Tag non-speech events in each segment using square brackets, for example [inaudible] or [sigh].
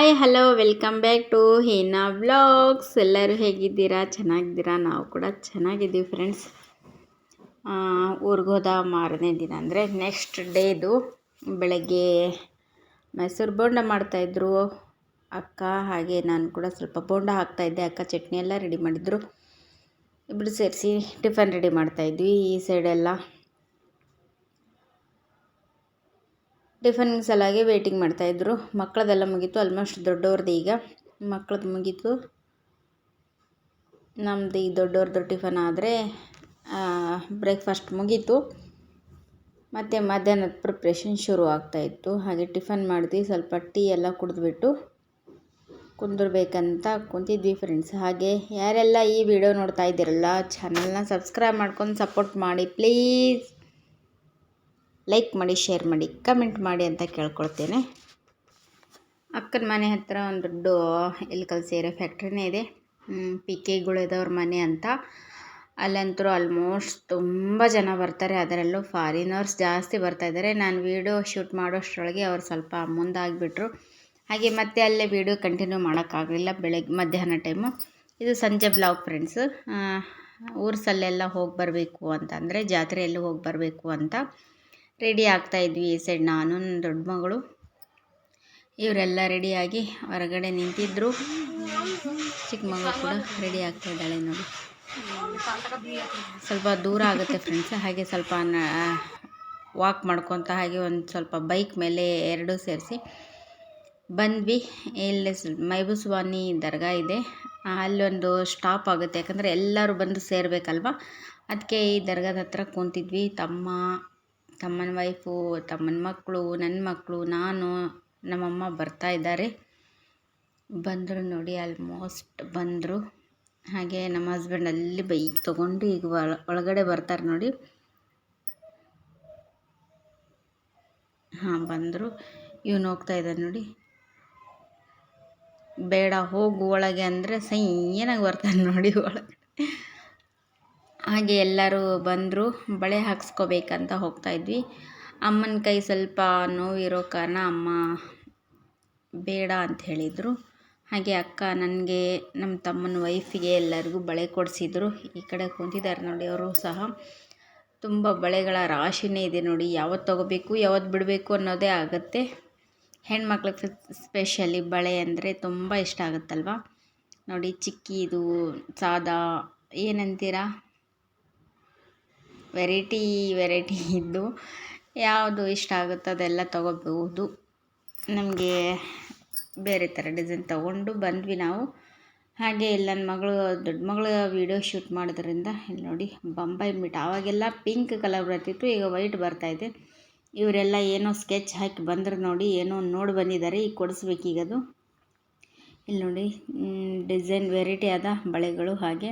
Hi, hello, welcome back to Heena vlogs. ಎಲ್ಲರೂ ಹೇಗಿದ್ದೀರಾ? ಚೆನ್ನಾಗಿದ್ದೀರಾ? ನಾವು ಕೂಡ ಚೆನ್ನಾಗಿದ್ದೀವಿ ಫ್ರೆಂಡ್ಸ್. ಊರಿಗೆ ಹೋದ ಮಾರನೇ ದಿನ ಅಂದರೆ ನೆಕ್ಸ್ಟ್ ಡೇದು ಬೆಳಗ್ಗೆ ಮೈಸೂರು ಬೋಂಡ ಮಾಡ್ತಾಯಿದ್ರು ಅಕ್ಕ ಹಾಗೆ ನಾನು ಕೂಡ ಸ್ವಲ್ಪ ಬೋಂಡ ಹಾಕ್ತಾಯಿದ್ದೆ ಅಕ್ಕ ಚಟ್ನಿ ಎಲ್ಲ ರೆಡಿ ಮಾಡಿದ್ರು. ಇಬ್ಬರು ಸೇರಿಸಿ ಟಿಫನ್ ರೆಡಿ ಮಾಡ್ತಾಯಿದ್ವಿ ಈ ಸೈಡೆಲ್ಲ ಟಿಫನ್ ಸಲಾಗಿ ವೇಟಿಂಗ್ ಮಾಡ್ತಾಯಿದ್ರು ಮಕ್ಕಳದೆಲ್ಲ ಮುಗೀತು ಆಲ್ಮೋಸ್ಟ್ ದೊಡ್ಡವ್ರದ್ದು ಈಗ. ಮಕ್ಕಳದ್ದು ಮುಗೀತು. ನಮ್ಮದು ಈ ದೊಡ್ಡವ್ರದ್ದು ಟಿಫನ್ ಆದರೆ ಬ್ರೇಕ್ಫಾಸ್ಟ್ ಮುಗೀತು. ಮತ್ತು ಮಧ್ಯಾಹ್ನದ ಪ್ರಿಪ್ರೇಷನ್ ಶುರು ಆಗ್ತಾಯಿತ್ತು ಹಾಗೆ ಟಿಫನ್ ಮಾಡಿದ್ವಿ, ಸ್ವಲ್ಪ ಟೀ ಎಲ್ಲ ಕುಡಿದ್ಬಿಟ್ಟು ಕುಂದಿರ್ಬೇಕಂತ ಕುಂತಿದ್ವಿ ಫ್ರೆಂಡ್ಸ್ ಹಾಗೆ ಯಾರೆಲ್ಲ ಈ ವಿಡಿಯೋ ನೋಡ್ತಾ ಇದ್ದೀರಲ್ಲ ಚಾನಲ್ನ ಸಬ್ಸ್ಕ್ರೈಬ್ ಮಾಡ್ಕೊಂಡು ಸಪೋರ್ಟ್ ಮಾಡಿ ಪ್ಲೀಸ್ ಲೈಕ್ ಮಾಡಿ ಶೇರ್ ಮಾಡಿ ಕಮೆಂಟ್ ಮಾಡಿ ಅಂತ ಕೇಳ್ಕೊಳ್ತೇನೆ. ಅಕ್ಕನ ಮನೆ ಹತ್ತಿರ ಒಂದು ದೊಡ್ಡ ಎಲ್ಕಲ್ ಸೇರೋ ಫ್ಯಾಕ್ಟ್ರಿನೇ ಇದೆ. ಪಿ ಕೆಗಳಿದವ್ರ ಮನೆ ಅಂತ. ಅಲ್ಲಂತೂ ಆಲ್ಮೋಸ್ಟ್ ತುಂಬ ಜನ ಬರ್ತಾರೆ. ಅದರಲ್ಲೂ ಫಾರಿನರ್ಸ್ ಜಾಸ್ತಿ ಬರ್ತಾ ಇದ್ದಾರೆ ನಾನು ವೀಡಿಯೋ ಶೂಟ್ ಮಾಡೋಷ್ಟರೊಳಗೆ ಅವ್ರು ಸ್ವಲ್ಪ ಮುಂದಾಗಿಬಿಟ್ರು. ಹಾಗೆ ಮತ್ತೆ ಅಲ್ಲೇ ವೀಡಿಯೋ ಕಂಟಿನ್ಯೂ ಮಾಡೋಕ್ಕಾಗಲಿಲ್ಲ ಬೆಳಗ್ಗೆ ಮಧ್ಯಾಹ್ನ ಟೈಮು ಇದು ಸಂಜೆ ಬ್ಲಾಗ್ ಫ್ರೆಂಡ್ಸು ಊರ್ಸಲ್ಲೆಲ್ಲ ಹೋಗಿ ಬರಬೇಕು ಅಂತಂದರೆ, ಜಾತ್ರೆಯಲ್ಲಿ ಹೋಗಿ ಬರಬೇಕು ಅಂತ. ರೆಡಿ ಆಗ್ತಾಯಿದ್ವಿ ಈ ಸೈಡ್ ನಾನು, ನನ್ನ ದೊಡ್ಡ ಮಗಳು. ಇವರೆಲ್ಲ ರೆಡಿಯಾಗಿ ಹೊರಗಡೆ ನಿಂತಿದ್ದರು ಚಿಕ್ಕ ಮಗಳು ಕೂಡ ರೆಡಿ ಆಗ್ತಾ ಇದ್ದಾಳೆ ನೋಡಿ. ಸ್ವಲ್ಪ ದೂರ ಆಗುತ್ತೆ ಫ್ರೆಂಡ್ಸ್ ಹಾಗೆ ಸ್ವಲ್ಪ ವಾಕ್ ಮಾಡ್ಕೊತ ಹಾಗೆ ಒಂದು ಸ್ವಲ್ಪ ಬೈಕ್ ಮೇಲೆ ಎರಡೂ ಸೇರಿಸಿ ಬಂದ್ವಿ. ಇಲ್ಲಿ ಮೈಬುಸ್ವಾನಿ ದರ್ಗಾ ಇದೆ. ಅಲ್ಲೊಂದು ಸ್ಟಾಪ್ ಆಗುತ್ತೆ. ಯಾಕಂದರೆ ಎಲ್ಲರೂ ಬಂದು ಸೇರಬೇಕಲ್ವ? ಅದಕ್ಕೆ ಈ ದರ್ಗಾದ ಹತ್ರ ಕೂತಿದ್ವಿ. ತಮ್ಮ ತಮ್ಮನ ವೈಫು, ತಮ್ಮನ ಮಕ್ಕಳು ನನ್ನ ಮಕ್ಕಳು, ನಾನು, ನಮ್ಮಮ್ಮ ಬರ್ತಾ ಇದ್ದಾರೆ. ಬಂದರು ನೋಡಿ ಆಲ್ಮೋಸ್ಟ್ ಬಂದರು. ಹಾಗೆ ನಮ್ಮ ಹಸ್ಬೆಂಡ್ ಅಲ್ಲಿ ಬೈಕ್ ತೊಗೊಂಡು ಈಗ ಒಳಗಡೆ ಬರ್ತಾರೆ ನೋಡಿ. ಹಾಂ, ಬಂದರು. ಇವನು ಹೋಗ್ತಾ ಇದ್ದಾನೆ ನೋಡಿ. ಬೇಡ, ಹೋಗು ಒಳಗೆ ಅಂದರೆ ಸೈ ಏನಾಗಿ ಬರ್ತಾನೆ ನೋಡಿ ಒಳಗೆ ಹಾಗೆ ಎಲ್ಲರೂ ಬಂದರು, ಬಳೆ ಹಾಕ್ಸ್ಕೋಬೇಕಂತ ಹೋಗ್ತಾಯಿದ್ವಿ ಅಮ್ಮನ ಕೈ ಸ್ವಲ್ಪ ನೋವಿರೋ ಕಾರಣ ಅಮ್ಮ ಬೇಡ ಅಂತ ಹೇಳಿದರು. ಹಾಗೆ ಅಕ್ಕ ನನಗೆ ನಮ್ಮ ತಮ್ಮನ ವೈಫಿಗೆ ಎಲ್ಲರಿಗೂ ಬಳೆ ಕೊಡಿಸಿದ್ರು. ಈ ಕಡೆ ಕುಂತಿದ್ದಾರೆ ನೋಡಿ ಅವರು ಸಹ. ತುಂಬ ಬಳೆಗಳ ರಾಶಿನೇ ಇದೆ ನೋಡಿ. ಯಾವತ್ತು ತೊಗೋಬೇಕು, ಯಾವತ್ತು ಬಿಡಬೇಕು ಅನ್ನೋದೇ ಆಗುತ್ತೆ. ಹೆಣ್ಮಕ್ಳಿಗೆ ಸ್ಪೆಷಲಿ ಬಳೆ ಅಂದರೆ ತುಂಬ ಇಷ್ಟ ಆಗುತ್ತಲ್ವ? ನೋಡಿ ಚಿಕ್ಕಿದು ಸಾದಾ, ಏನಂತೀರಾ? ವೆರೈಟಿ ವೆರೈಟಿ ಇದ್ದು ಯಾವುದು ಇಷ್ಟ ಆಗುತ್ತೋ ಅದೆಲ್ಲ ತೊಗೋಬಹುದು ನಮಗೆ ಬೇರೆ ಥರ ಡಿಸೈನ್ ತೊಗೊಂಡು ಬಂದ್ವಿ ನಾವು. ಹಾಗೆ ಇಲ್ಲಿ ನನ್ನ ಮಗಳು, ದೊಡ್ಡ ಮಗಳು ವೀಡಿಯೋ ಶೂಟ್ ಮಾಡೋದ್ರಿಂದ ಇಲ್ಲಿ ನೋಡಿ, ಬಂಬೈ ಮಿಟ್. ಆವಾಗೆಲ್ಲ ಪಿಂಕ್ ಕಲರ್ ಬರ್ತಿತ್ತು, ಈಗ ವೈಟ್ ಬರ್ತಾಯಿದೆ ಇವರೆಲ್ಲ ಏನೋ ಸ್ಕೆಚ್ ಹಾಕಿ ಬಂದರು ನೋಡಿ, ಏನೋ ನೋಡಿ ಬಂದಿದ್ದಾರೆ, ಈಗ ಕೊಡಿಸ್ಬೇಕೀಗದು. ಇಲ್ಲಿ ನೋಡಿ ಡಿಸೈನ್ ವೆರೈಟಿ ಆದ ಬಳೆಗಳು ಹಾಗೆ.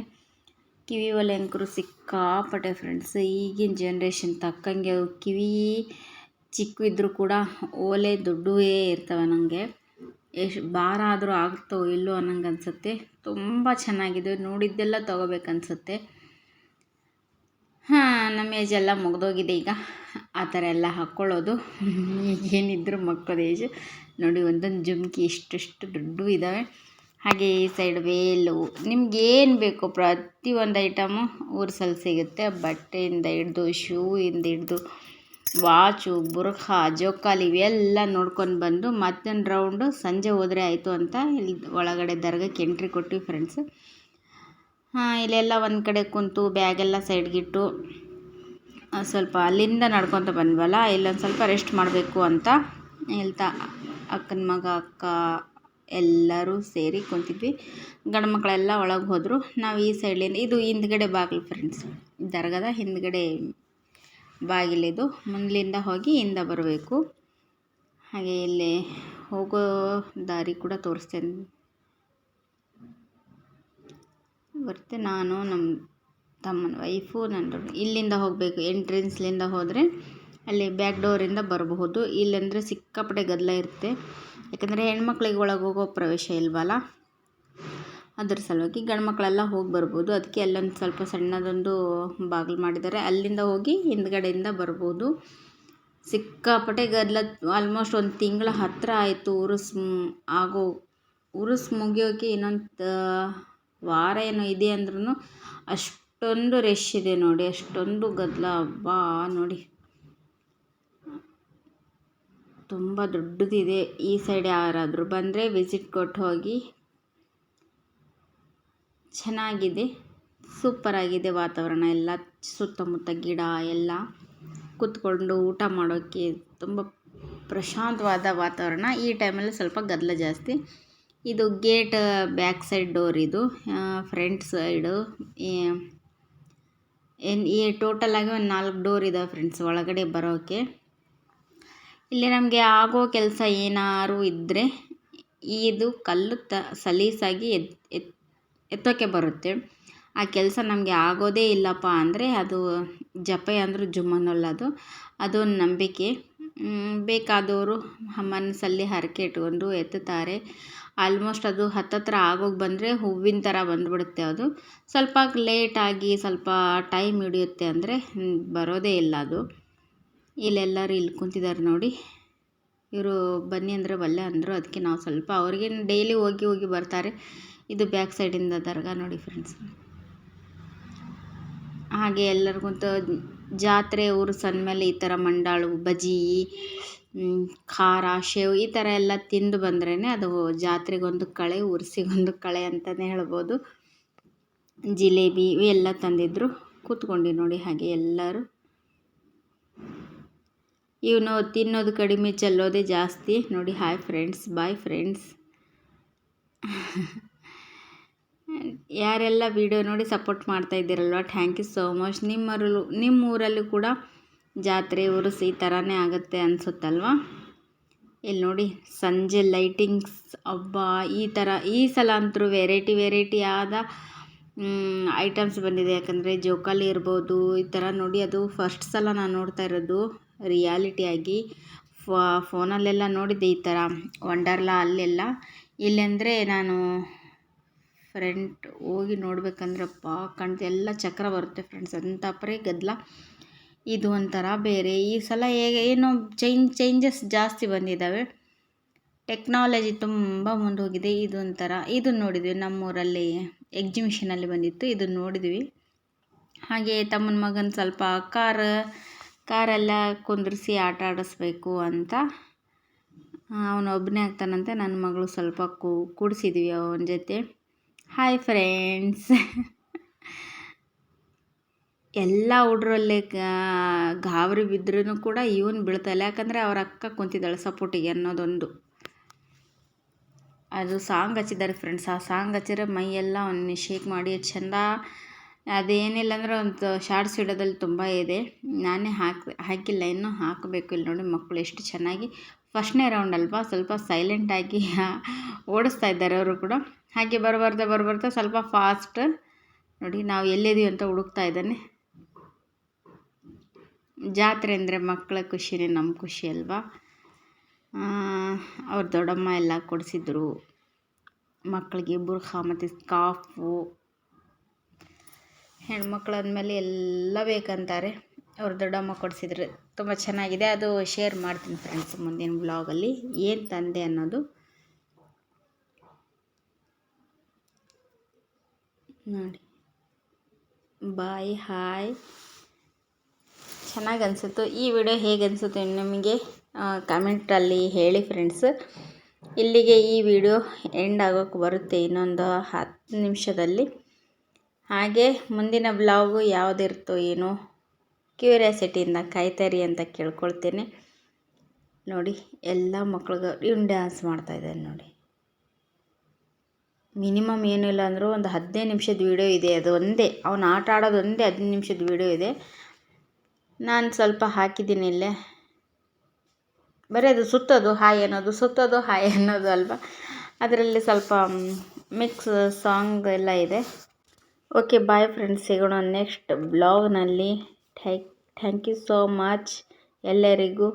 ಕಿವಿ ಒಲೆ ಅಂಕರು ಸಿಕ್ಕಾಪಟ್ಟೆ ಫ್ರೆಂಡ್ಸ್ ಈಗಿನ ಜನ್ರೇಷನ್ ತಕ್ಕಂಗೆ ಅವು ಕಿವಿ ಚಿಕ್ಕ ಇದ್ದರೂ ಕೂಡ ಓಲೆ ದೊಡ್ಡವೇ ಇರ್ತವೆ ನನಗೆ ಎಷ್ಟು ಭಾರ ಆದರೂ ಆಗ್ತೋ ಇಲ್ಲೋ ಅನ್ನಂಗೆ ಅನಿಸುತ್ತೆ ತುಂಬ ಚೆನ್ನಾಗಿದೆ. ನೋಡಿದ್ದೆಲ್ಲ ತೊಗೋಬೇಕನ್ಸುತ್ತೆ. ಹಾಂ, ನಮ್ಮ ಏಜ್ ಎಲ್ಲ ಮುಗ್ದೋಗಿದೆ ಈಗ. ಆ ಥರ ಎಲ್ಲ ಹಾಕ್ಕೊಳ್ಳೋದು. [laughs] ಏನಿದ್ರು ಮಕ್ಕಳ ಏಜ್ ನೋಡಿ ಒಂದೊಂದು ಜುಮ್ಕಿ ಇಷ್ಟಿಷ್ಟು ದೊಡ್ಡ ಇದ್ದಾವೆ ಹಾಗೆ ಈ ಸೈಡ್ ವೇಲು ನಿಮ್ಗೇನು ಬೇಕು? ಪ್ರತಿಯೊಂದು ಐಟಮು ಊರ್ಸಲ್ಲಿ ಸಿಗುತ್ತೆ. ಬಟ್ಟೆಯಿಂದ ಹಿಡ್ದು ಶೂ ಇಂದ ಹಿಡ್ದು ವಾಚು ಬುರ್ಖಾ, ಜೋಕಾಲಿ ಇವೆಲ್ಲ ನೋಡ್ಕೊಂಡು ಬಂದು ಮತ್ತೊಂದು ರೌಂಡು ಸಂಜೆ ಹೋದರೆ ಆಯಿತು ಅಂತ ಇಲ್ಲಿ ಒಳಗಡೆ ದರ್ಗಕ್ಕೆ ಎಂಟ್ರಿ ಕೊಟ್ವಿ ಫ್ರೆಂಡ್ಸ್ ಹಾಂ, ಇಲ್ಲೆಲ್ಲ ಒಂದು ಕಡೆ ಕುಂತು ಬ್ಯಾಗೆಲ್ಲ ಸೈಡ್ಗಿಟ್ಟು ಸ್ವಲ್ಪ ಅಲ್ಲಿಂದ ನಡ್ಕೊತ ಬಂದ್ವಲ್ಲ, ಇಲ್ಲೊಂದು ಸ್ವಲ್ಪ ರೆಸ್ಟ್ ಮಾಡಬೇಕು ಅಂತ ಹೇಳ್ತಾ ಅಕ್ಕನ ಮಗ, ಅಕ್ಕ ಎಲ್ಲರೂ ಸೇರಿ ಕುಂತಿದ್ವಿ. ಗಂಡು ಮಕ್ಕಳೆಲ್ಲ ಒಳಗೆ ಹೋದರು. ನಾವು ಈ ಸೈಡ್ಲಿಂದ, ಇದು ಹಿಂದ್ಗಡೆ ಬಾಗಿಲು ಫ್ರೆಂಡ್ಸ್ ದರ್ಗಾದ ಹಿಂದ್ಗಡೆ ಬಾಗಿಲಿದು ಮುಂದ್ಲಿಂದ ಹೋಗಿ ಹಿಂದೆ ಬರಬೇಕು. ಹಾಗೆ ಇಲ್ಲಿ ಹೋಗೋ ದಾರಿ ಕೂಡ ತೋರಿಸ್ತೇನೆ. ಬರ್ತೆ, ನಾನು ನಮ್ಮ ತಮ್ಮನ ವೈಫು ನನ್ನ ಇಲ್ಲಿಂದ ಹೋಗಬೇಕು. ಎಂಟ್ರೆನ್ಸ್ಲಿಂದ ಹೋದರೆ ಅಲ್ಲಿ ಬ್ಯಾಕ್ ಡೋರಿಂದ ಬರಬಹುದು. ಇಲ್ಲಂದರೆ ಸಿಕ್ಕಾಪಟ್ಟೆ ಗದ್ದಲ ಇರುತ್ತೆ. ಯಾಕಂದರೆ ಹೆಣ್ಮಕ್ಳಿಗೆ ಒಳಗೆ ಹೋಗೋ ಪ್ರವೇಶ ಇಲ್ವಲ್ಲ? ಅದ್ರ ಸಲುವಾಗಿ ಗಂಡು ಮಕ್ಕಳೆಲ್ಲ ಹೋಗಿ ಬರ್ಬೋದು. ಅದಕ್ಕೆ ಅಲ್ಲೊಂದು ಸ್ವಲ್ಪ ಸಣ್ಣದೊಂದು ಬಾಗಿಲು ಮಾಡಿದ್ದಾರೆ. ಅಲ್ಲಿಂದ ಹೋಗಿ ಹಿಂದ್ಗಡೆಯಿಂದ ಬರ್ಬೋದು. ಸಿಕ್ಕಾಪಟ್ಟೆ ಗದ್ದಲ ಆಲ್ಮೋಸ್ಟ್ ಒಂದು ತಿಂಗಳ ಹತ್ತಿರ ಆಯಿತು ಉರುಸ್ ಆಗೋ, ಉರುಸ್ ಮುಗಿಯೋಕೆ ಇನ್ನೊಂದು ವಾರ ಏನೋ ಇದೆ ಅಂದ್ರೂ ಅಷ್ಟೊಂದು ರಶ್ ಇದೆ ನೋಡಿ. ಅಷ್ಟೊಂದು ಗದ್ದಲ. ಅಬ್ಬಾ, ನೋಡಿ. ತುಂಬ ದೊಡ್ಡದಿದೆ. ಈ ಸೈಡ್ ಯಾರಾದರೂ ಬಂದರೆ ವಿಸಿಟ್ ಕೊಟ್ಟು ಹೋಗಿ. ಚೆನ್ನಾಗಿದೆ. ಸೂಪರಾಗಿದೆ ವಾತಾವರಣ ಎಲ್ಲ, ಸುತ್ತಮುತ್ತ ಗಿಡ ಎಲ್ಲ. ಕೂತ್ಕೊಂಡು ಊಟ ಮಾಡೋಕ್ಕೆ ತುಂಬ ಪ್ರಶಾಂತವಾದ ವಾತಾವರಣ. ಈ ಟೈಮಲ್ಲಿ ಸ್ವಲ್ಪ ಗದ್ದಲ ಜಾಸ್ತಿ. ಇದು ಗೇಟ್ ಬ್ಯಾಕ್ ಸೈಡ್ ಡೋರ್ ಇದು. ಫ್ರಂಟ್ ಸೈಡು ಏನು, ಈ ಟೋಟಲಾಗಿ ಒಂದು ನಾಲ್ಕು ಡೋರ್ ಇದಾವೆ ಫ್ರೆಂಡ್ಸ್ ಒಳಗಡೆ ಬರೋಕ್ಕೆ ಇಲ್ಲಿ ನಮಗೆ ಆಗೋ ಕೆಲಸ ಏನಾದ್ರು ಇದ್ದರೆ ಇದು ಕಲ್ಲು ತ, ಸಲೀಸಾಗಿ ಎತ್ ಬರುತ್ತೆ. ಆ ಕೆಲಸ ನಮಗೆ ಆಗೋದೇ ಇಲ್ಲಪ್ಪ ಅಂದರೆ ಅದು ಜಪೆ ಅಂದರೂ ಜುಮ್ಮನಲ್ಲ ಅದು ಅದೊಂದು ನಂಬಿಕೆ ಬೇಕಾದವರು ಮನಸ್ಸಲ್ಲಿ ಹರಕೆ ಇಟ್ಕೊಂಡು ಎತ್ತುತ್ತಾರೆ. ಆಲ್ಮೋಸ್ಟ್ ಅದು ಹತ್ತತ್ರ ಆಗೋಗಿ ಬಂದರೆ ಹೂವಿನ ಥರ ಬಂದುಬಿಡುತ್ತೆ ಅದು. ಸ್ವಲ್ಪ ಲೇಟಾಗಿ ಸ್ವಲ್ಪ ಟೈಮ್ ಹಿಡಿಯುತ್ತೆ ಅಂದರೆ ಬರೋದೇ ಇಲ್ಲ ಅದು. ಇಲ್ಲೆಲ್ಲರೂ ಇಲ್ಲಿ ಕುಂತಿದ್ದಾರೆ ನೋಡಿ. ಇವರು ಬನ್ನಿ ಅಂದರೆ ಬಲ್ಲೆ ಅಂದರು. ಅದಕ್ಕೆ ನಾವು ಸ್ವಲ್ಪ ಅವ್ರಿಗೆ ಡೈಲಿ ಹೋಗಿ ಹೋಗಿ ಬರ್ತಾರೆ. ಇದು ಬ್ಯಾಕ್ ಸೈಡಿಂದ ದರ್ಗಾ ನೋಡಿ ಫ್ರೆಂಡ್ಸ್ ಹಾಗೆ ಎಲ್ಲರಿಗೂ ಜಾತ್ರೆ, ಊರು ಸಂದ್ಮೇಲೆ ಈ ಥರ ಮಂಡಾಳು, ಬಜಿ ಖಾರ, ಶೇವ್ ಈ ಥರ ಎಲ್ಲ ತಿಂದು ಬಂದ್ರೇ ಅದು ಜಾತ್ರೆಗೊಂದು ಕಳೆ ಉರ್ಸಿಗೊಂದು ಕಳೆ ಅಂತಲೇ ಹೇಳ್ಬೋದು. ಜಿಲೇಬಿ ಇವೆಲ್ಲ ತಂದಿದ್ದರು ಕೂತ್ಕೊಂಡು ನೋಡಿ ಹಾಗೆ ಎಲ್ಲರೂ. ಇವನು ತಿನ್ನೋದು ಕಡಿಮೆ, ಚೆಲ್ಲೋದೇ ಜಾಸ್ತಿ. ನೋಡಿ ಹಾಯ್ ಫ್ರೆಂಡ್ಸ್ ಬಾಯ್ ಫ್ರೆಂಡ್ಸ್ ಯಾರೆಲ್ಲ ವಿಡಿಯೋ ನೋಡಿ ಸಪೋರ್ಟ್ ಮಾಡ್ತಾ ಇದ್ದೀರಲ್ವ? ಥ್ಯಾಂಕ್ ಯು ಸೋ ಮಚ್ ನಿಮ್ಮರಲ್ಲೂ ನಿಮ್ಮ ಊರಲ್ಲೂ ಕೂಡ ಜಾತ್ರೆ ಉರುಸು ಈ ಥರನೇ ಆಗುತ್ತೆ ಅನಿಸುತ್ತಲ್ವ? ಇಲ್ಲಿ ನೋಡಿ, ಸಂಜೆ ಲೈಟಿಂಗ್ಸ್ ಹಬ್ಬ, ಈ ಥರ ಈ ಸಲ ಅಂತರೂ ವೆರೈಟಿ ವೆರೈಟಿ ಆದ ಐಟಮ್ಸ್ ಬಂದಿದೆ. ಯಾಕಂದರೆ ಜೋಕಾಲಿ ಇರ್ಬೋದು, ಈ ಥರ ನೋಡಿ, ಅದು ಫಸ್ಟ್ ಸಲ ನಾನು ನೋಡ್ತಾ ಇರೋದು. ರಿಯಾಲಿಟಿಯಾಗಿ ಫೋನಲ್ಲೆಲ್ಲ ನೋಡಿದ್ದೆ ಈ ಥರ ವಂಡರ್ಲಾ ಅಲ್ಲೆಲ್ಲ. ಇಲ್ಲೆಂದರೆ ನಾನು ಫ್ರಂಟ್ ಹೋಗಿ ನೋಡ್ಬೇಕಂದ್ರಪ್ಪ ಕಣ್ತು ಎಲ್ಲ ಚಕ್ರ ಬರುತ್ತೆ ಫ್ರೆಂಡ್ಸ್ ಅಂತ ಪರಿ ಗದ್ದಲ ಇದು ಒಂಥರ ಬೇರೆ. ಈ ಸಲ ಹೇಗೆ ಏನೋ ಚೇಂಜ್ ಚೇಂಜಸ್ ಜಾಸ್ತಿ ಬಂದಿದ್ದಾವೆ. ಟೆಕ್ನಾಲಜಿ ತುಂಬ ಮುಂದೋಗಿದೆ. ಇದು ಒಂಥರ ಇದನ್ನು ನೋಡಿದ್ವಿ ನಮ್ಮೂರಲ್ಲಿ ಎಕ್ಸಿಬಿಷನಲ್ಲಿ ಬಂದಿತ್ತು. ಇದನ್ನು ನೋಡಿದ್ವಿ. ಹಾಗೆ ತಮ್ಮನ ಮಗನ ಸ್ವಲ್ಪ ಕಾರ್ ಕಾರೆಲ್ಲ ಕುಂದ್ರಿಸಿ ಆಟ ಆಡಿಸ್ಬೇಕು ಅಂತ ಅವನು ಒಬ್ಬನೇ ಆಗ್ತಾನಂತೆ. ನನ್ನ ಮಗಳು ಸ್ವಲ್ಪ ಕೂಡಿಸಿದ್ವಿ ಅವನ ಜೊತೆ. ಹಾಯ್ ಫ್ರೆಂಡ್ಸ್ ಎಲ್ಲ ಹುಡ್ರಲ್ಲೇ ಗಾಬರಿ ಬಿದ್ರೂ ಕೂಡ ಇವನು ಬೀಳ್ತಾಯಿಲ್ಲ. ಯಾಕಂದರೆ ಅವ್ರ ಅಕ್ಕ ಕುಂತಿದ್ದಾಳೆ ಸಪೋರ್ಟಿಗೆ ಅನ್ನೋದೊಂದು. ಅದು ಸಾಂಗ್ ಹಚ್ಚಿದ್ದಾರೆ ಫ್ರೆಂಡ್ಸ್ ಆ ಸಾಂಗ್ ಹಚ್ಚಿದ್ರೆ ಮೈಯೆಲ್ಲ ಅವನ್ನ ಶೇಕ್ ಮಾಡಿ ಚೆಂದ ಅದೇನಿಲ್ಲ ಅಂದ್ರೆ ಒಂದು ಶಾರ್ಟ್ಸ್ ವಿಡಿಯೋದಲ್ಲಿ ತುಂಬ ಇದೆ. ನಾನೇ ಹಾಕಿ, ಹಾಕಿಲ್ಲ, ಇನ್ನೂ ಹಾಕಬೇಕು ಇಲ್ಲಿ ನೋಡಿ ಮಕ್ಕಳು ಎಷ್ಟು ಚೆನ್ನಾಗಿ ಫಸ್ಟ್ನೇ ರೌಂಡ್ ಅಲ್ವಾ? ಸ್ವಲ್ಪ ಸೈಲೆಂಟಾಗಿ [laughs] ಓಡಿಸ್ತಾ ಇದ್ದಾರೆ ಅವರು ಕೂಡ. ಹಾಗೆ ಬರಬಾರ್ದ ಬರಬಾರ್ದ ಸ್ವಲ್ಪ ಫಾಸ್ಟ್ ನೋಡಿ ನಾವು ಎಲ್ಲಿದ್ದೀವಿ ಅಂತ ಹುಡುಕ್ತಾ ಇದ್ದಾನೆ. ಜಾತ್ರೆ ಅಂದರೆ ಮಕ್ಕಳ ಖುಷಿನೇ ನಮ್ಮ ಖುಷಿ ಅಲ್ವಾ? ಅವ್ರ ದೊಡ್ಡಮ್ಮ ಎಲ್ಲ ಕೊಡಿಸಿದ್ರು. ಮಕ್ಕಳಿಗೆ ಬುರ್ಖಾ ಮತ್ತು ಸ್ಕಾಫು ಹೆಣ್ಮಕ್ಳು ಅಂದಮೇಲೆ ಎಲ್ಲ ಬೇಕಂತಾರೆ. ಅವ್ರ ದೊಡ್ಡಮ್ಮ ಕೊಡಿಸಿದ್ರು. ತುಂಬ ಚೆನ್ನಾಗಿದೆ. ಅದು ಶೇರ್ ಮಾಡ್ತೀನಿ ಫ್ರೆಂಡ್ಸ್ ಮುಂದಿನ ಬ್ಲಾಗಲ್ಲಿ ಏನು ತಂದೆ ಅನ್ನೋದು. ನೋಡಿ. Bye, hi. ಚೆನ್ನಾಗಿ ಅನಿಸುತ್ತು. ಈ ವಿಡಿಯೋ ಹೇಗೆ ಅನಿಸುತ್ತೆ ನಿಮಗೆ ಕಮೆಂಟಲ್ಲಿ ಹೇಳಿ ಫ್ರೆಂಡ್ಸ್ ಇಲ್ಲಿಗೆ ಈ ವಿಡಿಯೋ ಎಂಡ್ ಆಗೋಕ್ಕೆ ಬರುತ್ತೆ ಇನ್ನೊಂದು ಹತ್ತು ನಿಮಿಷದಲ್ಲಿ. ಹಾಗೆ ಮುಂದಿನ ಬ್ಲಾಗು ಯಾವುದಿರ್ತೋ ಏನೋ ಕ್ಯೂರಿಯಾಸಿಟಿಯಿಂದ ಕಾಯ್ತಾರಿ ಅಂತ ಕೇಳ್ಕೊಳ್ತೇನೆ. ನೋಡಿ, ಎಲ್ಲ ಮಕ್ಳಿಗೆ ಇವ್ನು ಡ್ಯಾನ್ಸ್ ಮಾಡ್ತಾಯಿದ್ದಾನೆ ನೋಡಿ. ಮಿನಿಮಮ್ ಏನಿಲ್ಲ ಅಂದರೂ ಒಂದು ಹದಿನೈದು ನಿಮಿಷದ ವೀಡಿಯೋ ಇದೆ, ಅದು ಒಂದೇ. ಅವನು ಆಟ ಆಡೋದು ಒಂದೇ ಹದಿನೈದು ನಿಮಿಷದ ವೀಡಿಯೋ ಇದೆ. ನಾನು ಸ್ವಲ್ಪ ಹಾಕಿದ್ದೀನಿ ಇಲ್ಲೇ. ಬರೀ ಅದು ಸುತ್ತೋದು, ಹಾಯ್ ಅನ್ನೋದು, ಸುತ್ತೋದು, ಹಾಯ್ ಅನ್ನೋದು ಅಲ್ವಾ? ಅದರಲ್ಲಿ ಸ್ವಲ್ಪ ಮಿಕ್ಸ್ ಸಾಂಗ್ ಎಲ್ಲ ಇದೆ. ಓಕೆ ಬಾಯ್ ಫ್ರೆಂಡ್ಸ್ ಸಿಗೋಣ next ಬ್ಲಾಗ್ನಲ್ಲಿ thank thank you so much ಎಲ್ಲರಿಗೂ.